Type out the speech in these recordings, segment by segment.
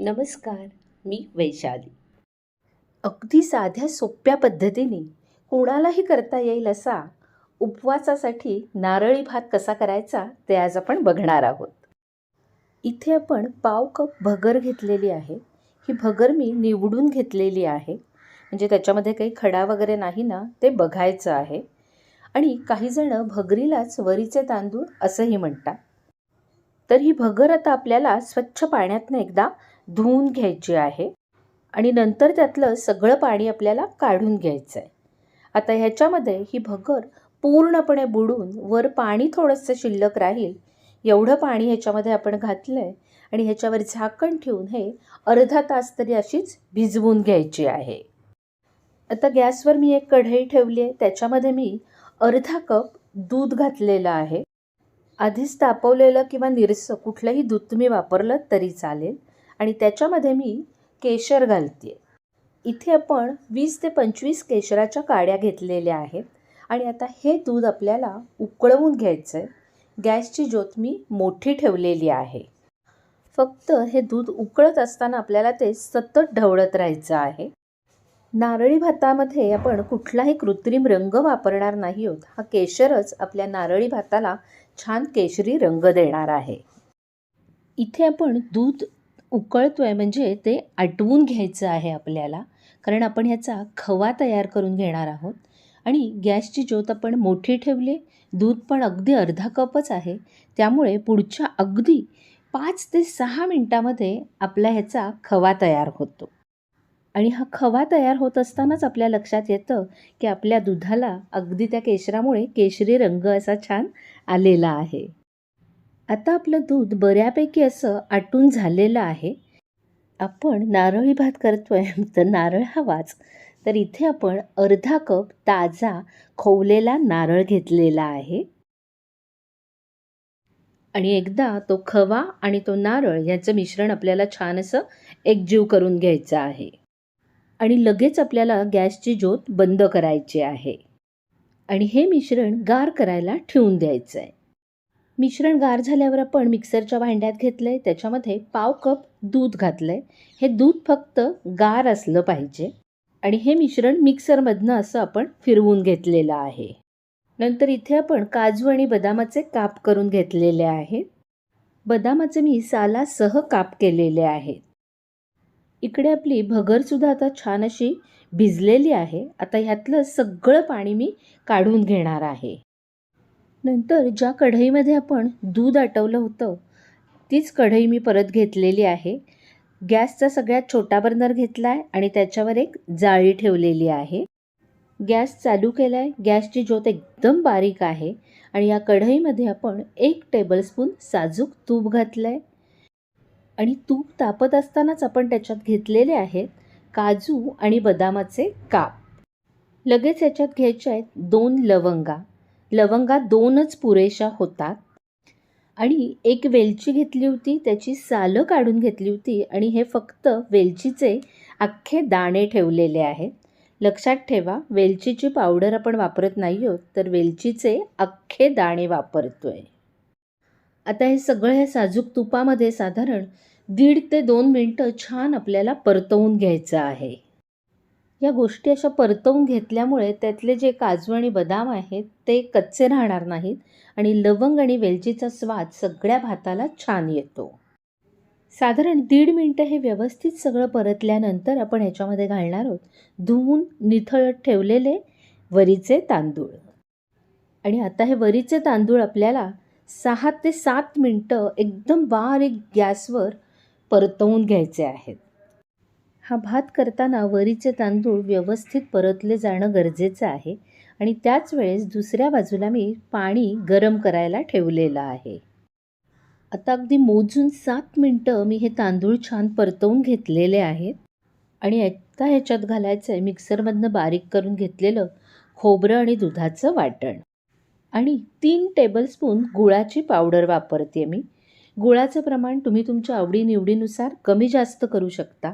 नमस्कार मी वैशाली. अगदी साध्या सोप्या पद्धतीने कोणालाही करता येईल असा उपवासासाठी नारळी भात कसा करायचा ते आज आपण बघणार आहोत. इथे आपण पाव कप भगर घेतलेली आहे. ही भगर मी निवडून घेतलेली आहे. म्हणजे त्याच्यामध्ये काही खडा वगैरे नाही ना ते बघायचं आहे. आणि काहीजणं भगरीलाच वरीचे तांदूळ असंही म्हणतात. तर ही भगर आता आपल्याला स्वच्छ पाण्यातनं एकदा धुवून घ्यायची आहे आणि नंतर त्यातलं सगळं पाणी आपल्याला काढून घ्यायचं आहे आता ह्याच्यामध्ये ही भगर पूर्णपणे बुडून वर पाणी थोडंसं शिल्लक राहील एवढं पाणी ह्याच्यामध्ये आपण घातलं आहे आणि ह्याच्यावर झाकण ठेवून हे अर्धा तास तरी अशीच भिजवून घ्यायची आहे. आता गॅसवर मी एक कढई ठेवली आहे त्याच्यामध्ये मी अर्धा कप दूध घातलेलं आहे. आधीच तापवलेलं किंवा निरसं कुठलंही दूध तुम्ही वापरलं तरी चालेल. आणि त्याच्यामध्ये मी केशर घालते इथे आपण वीस ते पंचवीस केशराच्या काड्या घेतलेल्या आहेत आणि आता हे दूध आपल्याला उकळवून घ्यायचं आहे गॅसची ज्योत मी मोठी ठेवलेली आहे. फक्त हे दूध उकळत असताना आपल्याला ते सतत ढवळत राहायचं आहे. नारळी भातामध्ये आपण कुठलाही कृत्रिम रंग वापरणार नाही आहोत. हा केशरच आपल्या नारळी भाताला छान केशरी रंग देणार आहे. इथे आपण दूध उकळतो आहे म्हणजे ते आटवून घ्यायचं आहे आपल्याला. कारण आपण ह्याचा खवा तयार करून घेणार आहोत. आणि गॅसची ज्योत आपण मोठी ठेवली. दूध पण अगदी अर्धा कपच आहे. त्यामुळे पुढच्या अगदी पाच ते सहा मिनटामध्ये आपला ह्याचा खवा तयार होतो. आणि हा खवा तयार होत असतानाच आपल्या लक्षात येतं की आपल्या दुधाला अगदी त्या केशरामुळे केशरी रंग असा छान आलेला आहे. आता आपलं दूध बऱ्यापैकी असं आटून झालेलं आहे. आपण नारळी भात करतोय तर नारळ हवाच तर इथे आपण अर्धा कप ताजा खोवलेला नारळ घेतलेला आहे. आणि एकदा तो खवा आणि तो नारळ याचं मिश्रण आपल्याला छान असं एकजीव करून घ्यायचं आहे. आणि लगेच आपल्याला गॅसची ज्योत बंद करायची आहे. आणि हे मिश्रण गार करायला ठेवून द्यायचं आहे मिश्रण गार झाल्यावर आपण मिक्सरच्या भांड्यात घेतलं आहे त्याच्यामध्ये पाव कप दूध घातलं आहे हे दूध फक्त गार असलं पाहिजे. आणि हे मिश्रण मिक्सरमधनं असं आपण फिरवून घेतलेलं आहे. नंतर इथे आपण काजू आणि बदामाचे काप करून घेतलेले आहेत. बदामाचे मी सालासह काप केलेले आहेत. इकडे आपली भगरसुद्धा आता छान अशी भिजलेली आहे. आता ह्यातलं सगळं पाणी मी काढून घेणार आहे. नंतर ज्या कढईमध्ये आपण दूध आटवलं होतं तीच कढई मी परत घेतलेली आहे. गॅसचा सगळ्यात छोटा बर्नर घेतला आहे आणि त्याच्यावर एक जाळी ठेवलेली आहे. गॅस चालू केला आहे गॅसची ज्योत एकदम बारीक आहे आणि या कढईमध्ये आपण एक टेबलस्पून साजूक तूप घातलं आहे आणि तूप तापत असतानाच आपण त्याच्यात घेतलेले आहेत काजू आणि बदामाचे काप. लगेच याच्यात घ्यायचे आहेत दोन लवंगा. लवंगा दोनच पुरेशा होतात. आणि एक वेलची घेतली होती त्याची सालं काढून घेतली होती आणि हे फक्त वेलचीचे अख्खे दाणे ठेवलेले आहेत. लक्षात ठेवा वेलचीची पावडर आपण वापरत नाही आहोत तर वेलचीचे अख्खे दाणे वापरतो आहे आता हे सगळं हे साजूक तुपामध्ये साधारण दीड ते दोन मिनटं छान आपल्याला परतवून घ्यायचं आहे. या गोष्टी अशा परतवून घेतल्यामुळे त्यातले जे काजू आणि बदाम आहेत ते कच्चे राहणार नाहीत आणि लवंग आणि वेलचीचा स्वाद सगळ्या भाताला छान येतो. साधारण दीड मिनटं हे व्यवस्थित सगळं परतल्यानंतर आपण ह्याच्यामध्ये घालणार आहोत धुवून निथळत ठेवलेले वरीचे तांदूळ. आणि आता हे वरीचे तांदूळ आपल्याला सहा ते सात मिनटं एकदम बारीक गॅसवर परतवून घ्यायचे आहेत. हा भात करताना वरीचे तांदूळ व्यवस्थित परतले जाणं गरजेचं आहे आणि त्याच वेळेस दुसऱ्या बाजूला मी पाणी गरम करायला ठेवलेलं आहे. आता अगदी मोजून सात मिनटं मी हे तांदूळ छान परतवून घेतलेले आहेत आणि आता ह्याच्यात घालायचं आहे मिक्सरमधनं बारीक करून घेतलेलं खोबरं आणि दुधाचं वाटण. आणि तीन टेबलस्पून गुळाची पावडर वापरते मी. गुळाचं प्रमाण तुम्ही तुमच्या आवडीनिवडीनुसार कमी जास्त करू शकता.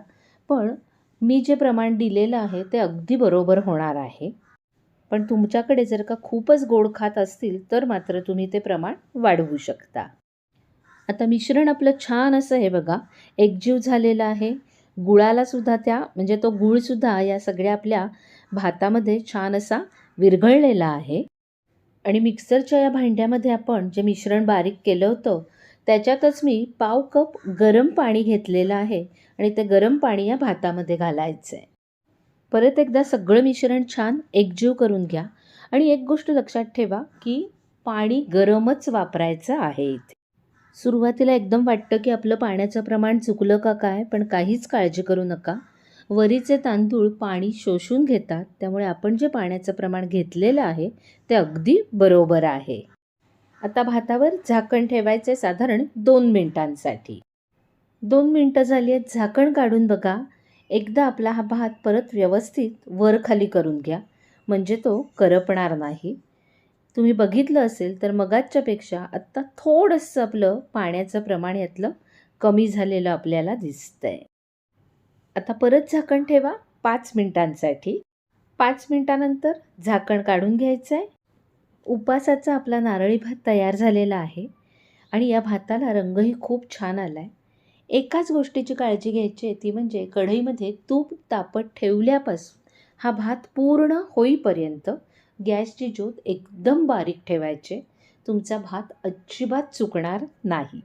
पण मी जे प्रमाण दिलेलं आहे ते अगदी बरोबर होणार आहे. पण तुमच्याकडे जर का खूपच गोड खात असतील तर मात्र तुम्ही ते प्रमाण वाढवू शकता. आता मिश्रण आपलं छान असं हे बघा एकजीव झालेलं आहे. गुळाला सुद्धा त्या म्हणजे तो गुळसुद्धा या सगळ्या आपल्या भातामध्ये छान असा विरघळलेला आहे. आणि मिक्सरच्या या भांड्यामध्ये आपण जे मिश्रण बारीक केलं होतं त्याच्यातच मी पाव कप गरम पाणी घेतलेलं आहे. आणि ते गरम पाणी या भातामध्ये घालायचं. आहे परत एकदा सगळं मिश्रण छान एकजीव करून घ्या. आणि एक गोष्ट लक्षात ठेवा की पाणी गरमच वापरायचं आहे इथे. सुरुवातीला एकदम वाटतं की आपलं पाण्याचं प्रमाण चुकलं का काय पण काहीच काळजी करू नका. वरीचे तांदूळ पाणी शोषून घेतात त्यामुळे आपण जे पाण्याचं प्रमाण घेतलेलं आहे ते अगदी बरोबर आहे. आता भातावर झाकण ठेवायचे साधारण दोन मिनिटांसाठी. दोन मिनटं झाली आहेत झाकण काढून बघा. एकदा आपला हा भात परत व्यवस्थित वर खाली करून घ्या. म्हणजे तो करपणार नाही. तुम्ही बघितलं असेल तर मगाच्यापेक्षा आत्ता थोडंसं आपलं पाण्याचं प्रमाण यातलं कमी झालेलं आपल्याला दिसतंय. आता परत झाकण ठेवा पाच मिनिटांसाठी. पाच मिनिटानंतर झाकण काढून घ्यायचं आहे उपासाचा आपला नारळी भात तयार झालेला आहे. आणि या भाताला रंगही खूप छान आला आहे एकाच गोष्टीची काळजी घ्यायची आहे ती म्हणजे कढईमध्ये तूप तापत ठेवल्यापासून हा भात पूर्ण होईपर्यंत गॅसची ज्योत एकदम बारीक ठेवायचे तुमचा भात अजिबात चुकणार नाही.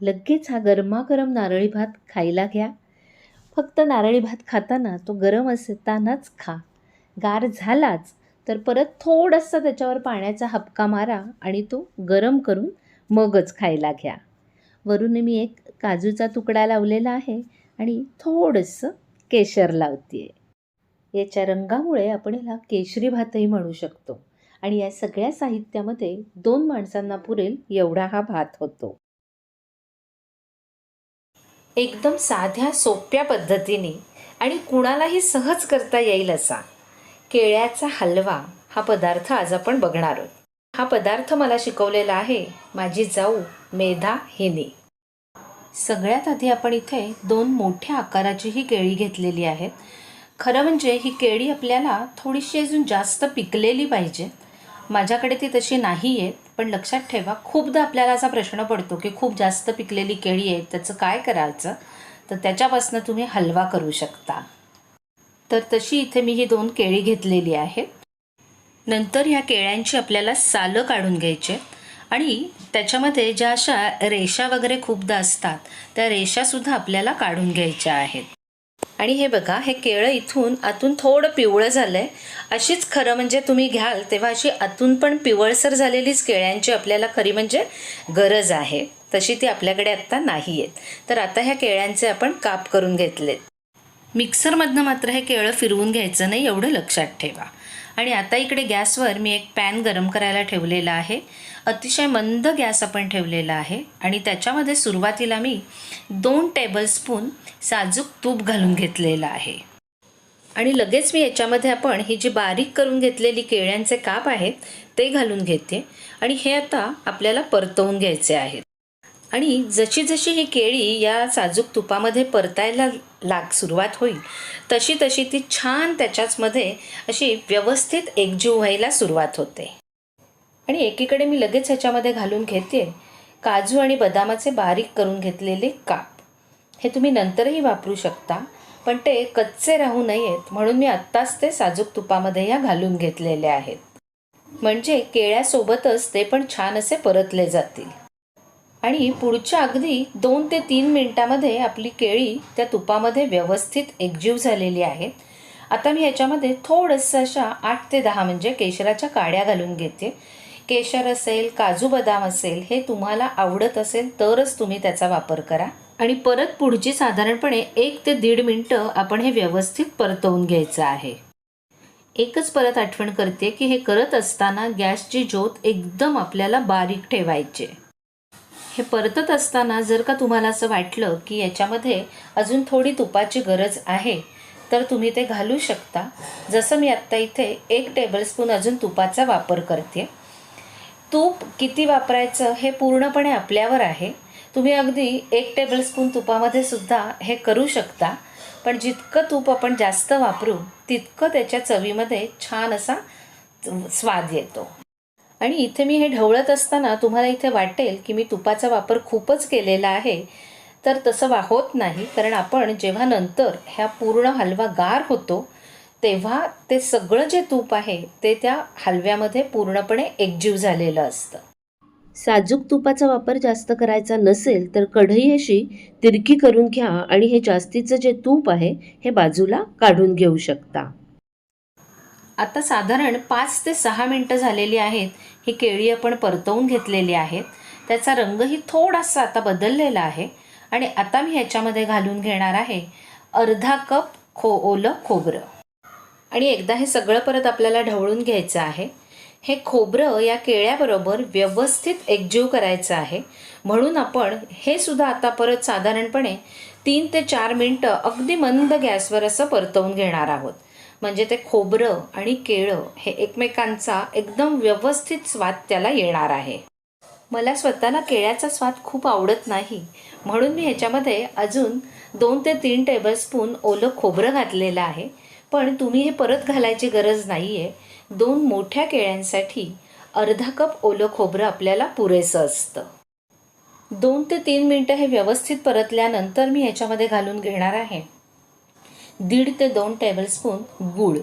लगेच हा गरमागरम नारळी भात खायला घ्या. फक्त नारळी भात खाताना तो गरम असतानाच खा. गार झालाच तर परत थोडंसं त्याच्यावर पाण्याचा हपका मारा आणि तो गरम करून मगच खायला घ्या. वरून मी एक काजूचा तुकडा लावलेला आहे आणि थोडंसं केशर लावते आहे याच्या रंगामुळे आपण याला केशरी भातही म्हणू शकतो. आणि या सगळ्या साहित्यामध्ये दोन माणसांना पुरेल एवढा हा भात होतो. एकदम साध्या सोप्या पद्धतीने आणि कुणालाही सहज करता येईल असा. केळ्याचा हलवा हा पदार्थ आज आपण बघणार आहोत. हा पदार्थ मला शिकवलेला आहे. माझी जाऊ मेधा हिने. सगळ्यात आधी आपण इथे दोन मोठ्या आकाराची ही केळी घेतलेली आहेत. खरं म्हणजे ही केळी आपल्याला थोडीशी अजून जास्त पिकलेली पाहिजे. माझ्याकडे ती तशी नाही आहेत पण लक्षात ठेवा खूपदा आपल्याला असा प्रश्न पडतो की खूप जास्त पिकलेली केळी आहेत त्याचं काय करायचं? तर त्याच्यापासून तुम्ही हलवा करू शकता. तर तशी इथे मी ही दोन केळी घेतलेली आहेत. नंतर ह्या केळ्यांची आपल्याला सालं काढून घ्यायचे आणि त्याच्यामध्ये ज्या अशा रेषा वगैरे खूपदा असतात त्या रेषासुद्धा आपल्याला काढून घ्यायच्या आहेत. आणि हे बघा हे केळं इथून आतून थोडं पिवळं झालं आहे अशीच खरं म्हणजे तुम्ही घ्याल तेव्हा अशी आतून पण पिवळसर झालेलीच केळ्यांची आपल्याला खरी म्हणजे गरज आहे. तशी ती आपल्याकडे आत्ता नाही आहेत तर आता ह्या केळ्यांचे आपण काप करून घेतलेत. मिक्सरमधनं मात्र हे केळं फिरवून घ्यायचं नाही एवढं लक्षात ठेवा. आणि आता इकडे गॅसवर मी एक पॅन गरम करायला ठेवलेला आहे. अतिशय मंद गॅस आपण ठेवलेला आहे. आणि त्याच्यामध्ये सुरुवातीला मी दोन टेबलस्पून साजूक तूप घालून घेतलेलं आहे. आणि लगेच मी याच्यामध्ये आपण ही जी बारीक करून घेतलेली केळ्यांचे काप आहेत ते घालून घेते. आणि हे आता आपल्याला परतवून घ्यायचे आहेत. आणि जशी जशी ही केळी या साजूक तुपामध्ये परतायला लाग सुरुवात होईल तशी तशी ती छान त्याच्याचमध्ये अशी व्यवस्थित एकजीव व्हायला सुरुवात होते. आणि एकीकडे मी लगेच ह्याच्यामध्ये घालून घेते काजू आणि बदामाचे बारीक करून घेतलेले काप. हे तुम्ही नंतरही वापरू शकता पण ते कच्चे राहू नयेत म्हणून मी आत्ताच ते साजूक तुपामध्ये या घालून घेतलेले आहेत. म्हणजे केळ्यासोबतच ते पण छान असे परतले जातील. आणि पुढच्या अगदी दोन ते तीन मिनटामध्ये आपली केळी त्या तुपामध्ये व्यवस्थित एकजीव झालेली आहेत आता मी ह्याच्यामध्ये थोडंसं अशा आठ ते दहा म्हणजे केशराच्या काड्या घालून घेते. केशर असेल काजू बदाम असेल हे तुम्हाला आवडत असेल तरच तुम्ही त्याचा वापर करा. आणि परत पुढची साधारणपणे एक ते दीड मिनटं आपण हे व्यवस्थित परतवून घ्यायचं आहे. एकच परत आठवण करते की हे करत असताना गॅसची ज्योत एकदम आपल्याला बारीक ठेवायचे हे परतत असताना जर का तुम्हाला असं वाटलं की याच्यामध्ये अजून थोडी तुपाची गरज आहे तर तुम्ही ते घालू शकता. जसं मी आत्ता इथे एक टेबलस्पून अजून तुपाचा वापर करते. तूप किती वापरायचं हे पूर्णपणे आपल्यावर आहे. तुम्ही अगदी एक टेबलस्पून तुपामध्ये सुद्धा हे करू शकता. पण जितकं तूप आपण जास्त वापरू तितकं त्याच्या चवीमध्ये छान असा स्वाद येतो. आणि इथे मी हे ढवळत असताना तुम्हाला इथे वाटेल की मी तुपाचा वापर खूपच केलेला आहे. तर तसं वा होत नाही कारण आपण जेव्हा नंतर ह्या पूर्ण हलवा गार होतो तेव्हा ते सगळं जे तूप आहे ते त्या हलव्यामध्ये पूर्णपणे एकजीव झालेलं असतं. साजूक तुपाचा वापर जास्त करायचा नसेल तर कढई अशी तिरकी करून घ्या आणि हे जास्तीचं जे तूप आहे हे बाजूला काढून घेऊ शकता. आता साधारण पाच ते सहा मिनटं झालेली आहेत. ही केळी आपण परतवून घेतलेली आहेत. त्याचा रंगही थोडासा आता बदललेला आहे. आणि आता मी ह्याच्यामध्ये घालून घेणार आहे अर्धा कप खो ओलं खोबरं. आणि एकदा हे सगळं परत आपल्याला ढवळून घ्यायचं आहे. हे खोबरं या केळ्याबरोबर व्यवस्थित एकजीव करायचं आहे. म्हणून आपण हे सुद्धा आता परत साधारणपणे तीन ते चार मिनटं अगदी मंद गॅसवर असं परतवून घेणार आहोत. म्हणजे ते खोबरं आणि केळं हे एकमेकांचा एकदम व्यवस्थित स्वाद त्याला येणार आहे. मला स्वतःला केळ्याचा स्वाद खूप आवडत नाही. म्हणून मी ह्याच्यामध्ये अजून दोन ते तीन टेबलस्पून ओलं खोबरं घातलेलं आहे. पण तुम्ही हे परत घालायची गरज नाही आहे दोन मोठ्या केळ्यांसाठी अर्धा कप ओलं खोबरं आपल्याला पुरेसं असतं. दोन ते तीन मिनटं हे व्यवस्थित परतल्यानंतर मी ह्याच्यामध्ये घालून घेणार आहे. दीड ते दोन टेबलस्पून गूळ.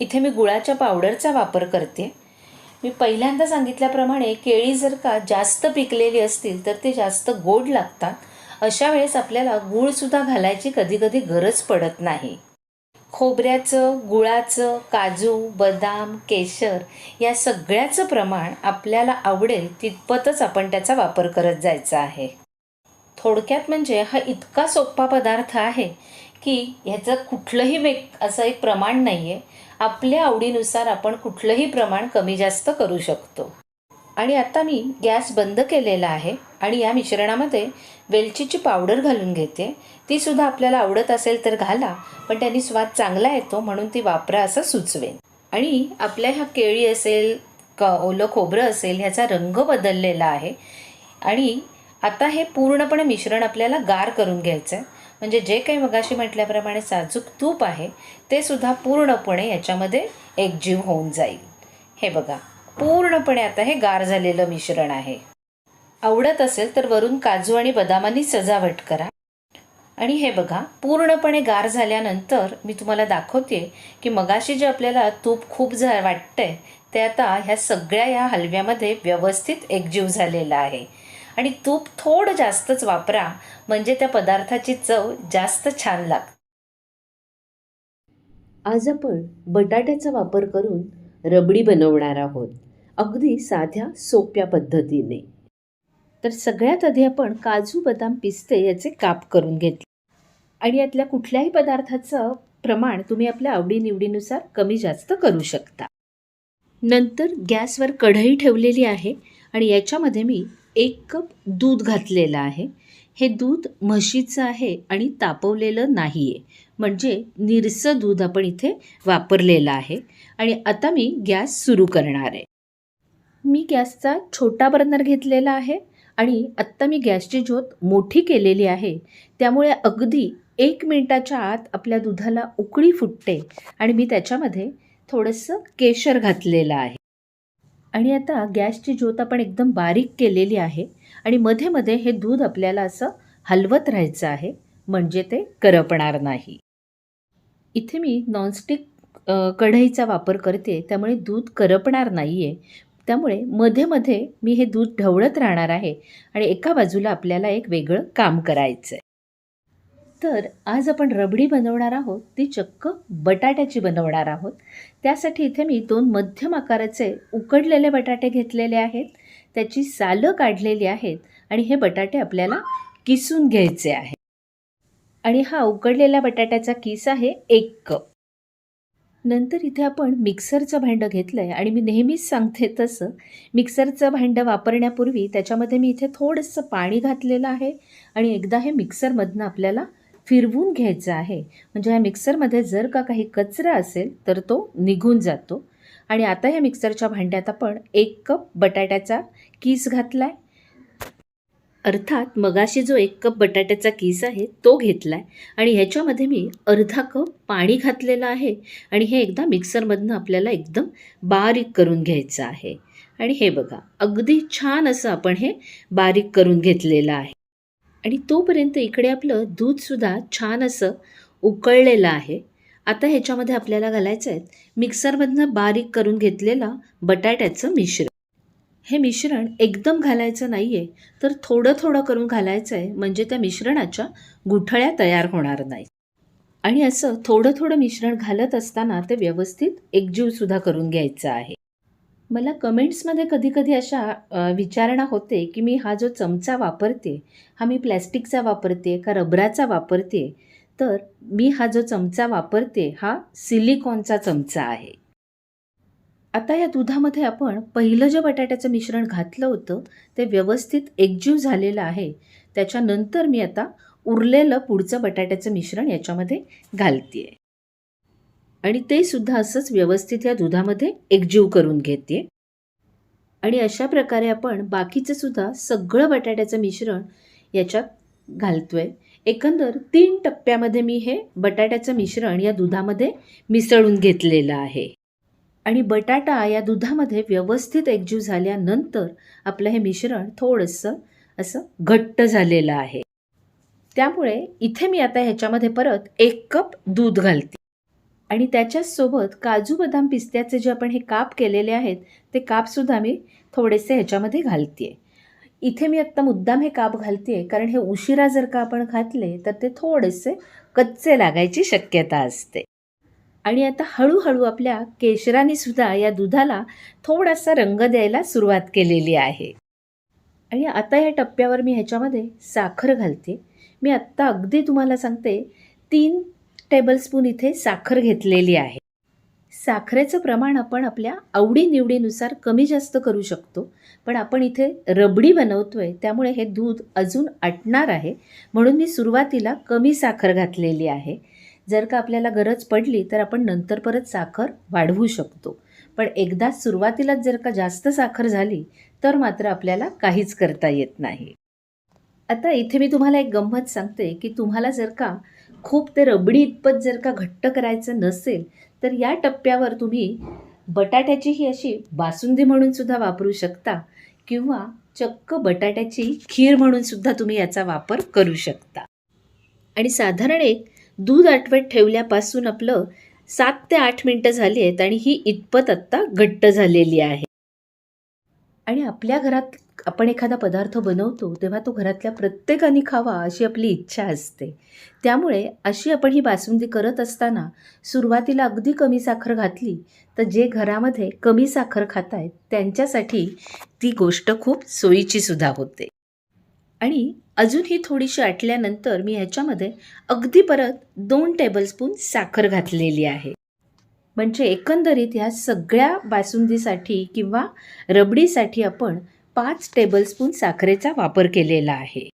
इथे मी गुळाच्या पावडरचा वापर करते. मी पहिल्यांदा सांगितल्याप्रमाणे केळी जर का जास्त पिकलेली असतील तर ते जास्त गोड लागतात. अशा वेळेस आपल्याला गूळसुद्धा घालायची कधी कधी गरज पडत नाही. खोबऱ्याचं गुळाचं काजू बदाम केशर या सगळ्याचं प्रमाण आपल्याला आवडेल तितपतच आपण त्याचा वापर करत जायचा आहे. थोडक्यात म्हणजे हा इतका सोपा पदार्थ आहे की ह्याचं कुठलंही वेग असं एक प्रमाण नाही आहे आपल्या आवडीनुसार आपण कुठलंही प्रमाण कमी जास्त करू शकतो. आणि आता मी गॅस बंद केलेला आहे आणि या मिश्रणामध्ये वेलचीची पावडर घालून घेते. ती सुद्धा आपल्याला आवडत असेल तर घाला पण त्यांनी स्वाद चांगला येतो म्हणून ती वापरा असं सुचवेन. आणि आपल्या ह्या केळी असेल क ओलं खोबरं असेल ह्याचा रंग बदललेला आहे. आणि आता हे पूर्णपणे मिश्रण आपल्याला गार करून घ्यायचं आहे म्हणजे जे काही मगाशी म्हटल्याप्रमाणे साजूक तूप आहे ते सुद्धा पूर्णपणे याच्यामध्ये एकजीव होऊन जाईल. हे बघा पूर्णपणे आता हे गार झालेलं मिश्रण आहे. आवडत असेल तर वरून काजू आणि बदामांनी सजावट करा. आणि हे बघा पूर्णपणे गार झाल्यानंतर मी तुम्हाला दाखवते की मगाशी जे आपल्याला तूप खूप झा वाटतंय ते आता ह्या सगळ्या या हलव्यामध्ये व्यवस्थित एकजीव झालेलं आहे. आणि तूप थोडं जास्तच वापरा म्हणजे त्या पदार्थाची चव जास्त छान लागते आज आपण बटाट्याचा वापर करून रबडी बनवणार आहोत. अगदी साध्या सोप्या पद्धतीने. तर सगळ्यात आधी आपण काजू बदाम पिस्ते याचे काप करून घेतले. आणि यातल्या कुठल्याही पदार्थाचं प्रमाण तुम्ही आपल्या आवडीनिवडीनुसार कमी जास्त करू शकता. नंतर गॅसवर कढई ठेवलेली आहे आणि याच्यामध्ये मी एक कप दूध घातलेलं आहे. हे दूध म्हशीचं आहे आणि तापवलेलं नाही आहे म्हणजे निरसं दूध आपण इथे वापरलेलं आहे. आणि आता मी गॅस सुरू करणार आहे. मी गॅसचा छोटा बर्नर घेतलेला आहे आणि आत्ता मी गॅसची ज्योत मोठी केलेली आहे. त्यामुळे अगदी एक मिनटाच्या आत आपल्या दुधाला उकळी फुटते आणि मी त्याच्यामध्ये थोडंसं केशर घातलेलं आहे. आणि आता गॅसची ज्योत आपण एकदम बारीक केलेली आहे आणि मध्ये मध्ये हे दूध आपल्याला असं हलवत राहायचं आहे म्हणजे ते करपणार नाही. इथे मी नॉनस्टिक कढईचा वापर करते त्यामुळे दूध करपणार नाही आहे त्यामुळे मध्ये मध्ये मी हे दूध ढवळत राहणार आहे आणि एका बाजूला आपल्याला एक वेगळं काम करायचं आहे तर आज आपण रबडी बनवणार आहोत ती चक्क बटाट्याची बनवणार आहोत. त्यासाठी इथे मी दोन मध्यम आकाराचे उकडलेले बटाटे घेतलेले आहेत. त्याची सालं काढलेली आहेत आणि हे बटाटे आपल्याला किसून घ्यायचे आहे आणि हा उकडलेल्या बटाट्याचा किस आहे एक कप. नंतर इथे आपण मिक्सरचं भांडं घेतलं आहे आणि मी नेहमीच सांगते तसं मिक्सरचं भांडं वापरण्यापूर्वी त्याच्यामध्ये मी इथे थोडंसं पाणी घातलेलं आहे आणि एकदा हे मिक्सरमधनं आपल्याला फिरवून घ्यायचं आहे. म्हणजे ह्या मिक्सरमध्ये जर का काही कचरा असेल तर तो निघून जातो. आणि आता ह्या मिक्सरच्या भांड्यात आपण एक कप बटाट्याचा कीस घातला आहे अर्थात मगाशी जो एक कप बटाट्याचा कीस आहे तो घेतला आहे आणि ह्याच्यामध्ये मी अर्धा कप पाणी घातलेलं आहे. आणि हे एकदा मिक्सरमधनं आपल्याला एकदम बारीक करून घ्यायचं आहे. आणि हे बघा अगदी छान असं आपण हे बारीक करून घेतलेलं आहे. आणि तोपर्यंत इकडे आपलं दूधसुद्धा छान असं उकळलेलं आहे. आता ह्याच्यामध्ये आपल्याला घालायचं आहे मिक्सरमधनं बारीक करून घेतलेलं बटाट्याचं मिश्रण. हे मिश्रण एकदम घालायचं नाही आहे तर थोडं थोडं करून घालायचं आहे म्हणजे त्या मिश्रणाच्या गुठळ्या तयार होणार नाही आणि असं थोडं थोडं मिश्रण घालत असताना ते व्यवस्थित एकजीवसुद्धा करून घ्यायचं आहे. मला कमेंट्समध्ये कधीकधी अशा विचारणा होते की मी हा जो चमचा वापरते हा मी प्लॅस्टिकचा वापरते का रबराचा वापरते तर मी हा जो चमचा वापरते हा सिलिकॉनचा चमचा आहे. आता या दुधामध्ये आपण पहिलं जे बटाट्याचं मिश्रण घातलं होतं ते व्यवस्थित एकजीव झालेलं आहे. त्याच्यानंतर मी आता उरलेलं पुढचं बटाट्याचं मिश्रण याच्यामध्ये घालते आणि ते सुद्धा असंच व्यवस्थित या दुधामध्ये एकजीव करून घेते. आणि अशा प्रकारे आपण बाकीचं सुद्धा सगळं बटाट्याचं मिश्रण याच्यात घालतोय. एकंदर तीन टप्प्यामध्ये मी हे बटाट्याचं मिश्रण या दुधामध्ये मिसळून घेतलेलं आहे. आणि बटाटा या दुधामध्ये व्यवस्थित एकजीव झाल्यानंतर आपलं हे मिश्रण थोडंसं असं घट्ट झालेलं आहे. त्यामुळे इथे मी आता ह्याच्यामध्ये परत एक कप दूध घालते. आणि त्याच्याचसोबत काजू बदाम पिस्त्याचे जे आपण हे काप केलेले आहेत ते कापसुद्धा मी थोडेसे ह्याच्यामध्ये घालते इथे मी आत्ता मुद्दाम हे काप घालते कारण हे उशिरा जर का आपण घातले तर ते थोडेसे कच्चे लागायची शक्यता असते. आणि आता हळूहळू आपल्या केशरानेसुद्धा या दुधाला थोडासा रंग द्यायला सुरुवात केलेली आहे. आणि आता या टप्प्यावर मी ह्याच्यामध्ये साखर घालते. मी आत्ता अगदी तुम्हाला सांगते तीन टेबलस्पून इथे साखर घेतलेली आहे. साखरेचं प्रमाण आपण आपल्या आवडीनिवडीनुसार कमी जास्त करू शकतो पण आपण इथे रबडी बनवतो आहे त्यामुळे हे दूध अजून आटणार आहे. म्हणून मी सुरुवातीला कमी साखर घातलेली आहे. जर का आपल्याला गरज पडली तर आपण नंतर परत साखर वाढवू शकतो. पण एकदा सुरुवातीलाच जर का जास्त साखर झाली तर मात्र आपल्याला काहीच करता येत नाही. आता इथे मी तुम्हाला एक गंमत सांगते की तुम्हाला जर का खूप ते रबडी इतपत जर का घट्ट करायचं नसेल तर या टप्प्यावर तुम्ही बटाट्याची ही अशी बासुंदी म्हणून सुद्धा वापरू शकता किंवा चक्क बटाट्याची खीर म्हणून सुद्धा तुम्ही याचा वापर करू शकता. आणि साधारण एक दूध आठवत ठेवल्यापासून आपलं सात ते आठ मिनटं झाली आहेत आणि ही इतपत आत्ता घट्ट झालेली आहे. आणि आपल्या घरात आपण एखादा पदार्थ बनवतो तेव्हा तो घरातल्या प्रत्येकाने खावा अशी आपली इच्छा असते. त्यामुळे अशी आपण ही बासुंदी करत असताना सुरुवातीला अगदी कमी साखर घातली तर जे घरामध्ये कमी साखर खात आहेत त्यांच्यासाठी ती गोष्ट खूप सोयीची सुद्धा होते. आणि अजून ही थोडीशी आटल्यानंतर मी ह्याच्यामध्ये अगदी परत दोन टेबलस्पून साखर घातलेली आहे. म्हणजे एकंदरीत ह्या सगळ्या बासुंदीसाठी किंवा रबडीसाठी आपण पाच टेबलस्पून साखरेचा वापर केलेला आहे.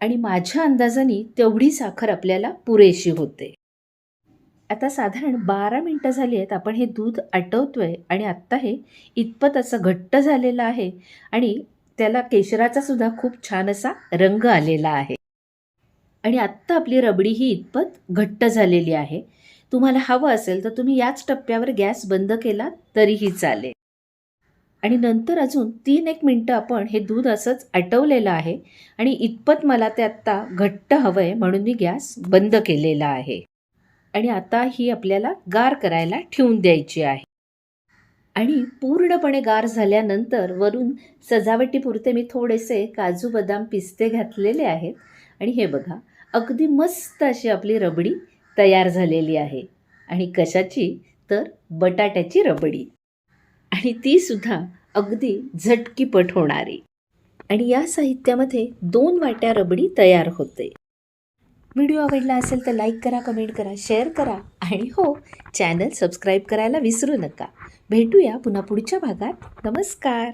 आणि माझ्या अंदाजाने तेवढी साखर आपल्याला पुरेशी होते. आता साधारण बारा मिनटं झाली आहेत आपण हे दूध आटवतोय आणि आत्ता हे इतपत असं घट्ट झालेलं आहे आणि त्याला केशराचा सुद्धा खूप छान असा रंग आलेला आहे. आणि आत्ता आपली रबडी ही इतपत घट्ट झालेली आहे. तुम्हाला हवं असेल तर तुम्ही याच टप्प्यावर गॅस बंद केला तरीही चालेल. आणि नंतर अजून तीन एक मिनटं आपण हे दूध असंच आटवलेलं आहे आणि इतपत मला ते आत्ता घट्ट हवं आहे म्हणून मी गॅस बंद केलेला आहे. आणि आता ही आपल्याला गार करायला ठेवून द्यायची आहे. आणि पूर्णपणे गार झाल्यानंतर वरून सजावटीपुरते मी थोडेसे काजू बदाम पिस्ते घातलेले आहेत. आणि हे बघा अगदी मस्त अशी आपली रबडी तयार झालेली आहे. आणि कशाची? तर बटाट्याची रबडी. आणि ती सुद्धा अगदी झटकीपट होणारी आणि या साहित्यामध्ये दोन वाट्या रबडी तयार होते. व्हिडिओ आवडला असेल तर लाईक करा कमेंट करा शेअर करा आणि हो चॅनल सबस्क्राईब करायला विसरू नका. भेटूया पुन्हा पुढच्या भागात. नमस्कार!